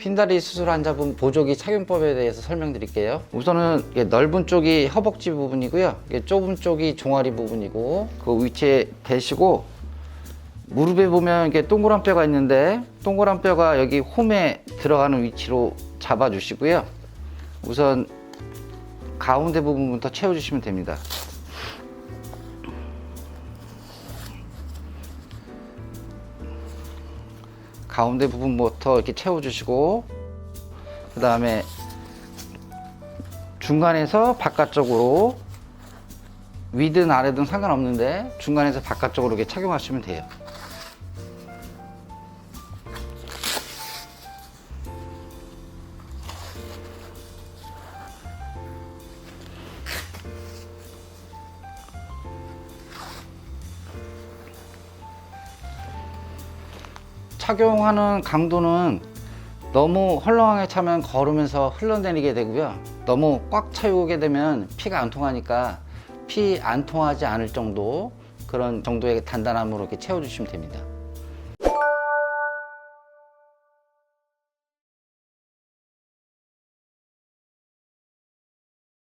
휜다리 수술 환자분 보조기 착용법에 대해서 설명드릴게요. 우선은 넓은 쪽이 허벅지 부분이고요. 좁은 쪽이 종아리 부분이고 그 위치에 대시고 무릎에 보면 이게 동그란 뼈가 있는데 동그란 뼈가 여기 홈에 들어가는 위치로 잡아주시고요. 우선 가운데 부분부터 채워주시면 됩니다. 가운데 부분부터 이렇게 채워주시고 그 다음에 중간에서 바깥쪽으로 위든 아래든 상관없는데 중간에서 바깥쪽으로 이렇게 착용하시면 돼요. 착용하는 강도는 너무 헐렁하게 차면 걸으면서 흘러내리게 되고요. 너무 꽉 채우게 되면 피가 안 통하니까 피 안 통하지 않을 정도 그런 정도의 단단함으로 이렇게 채워주시면 됩니다.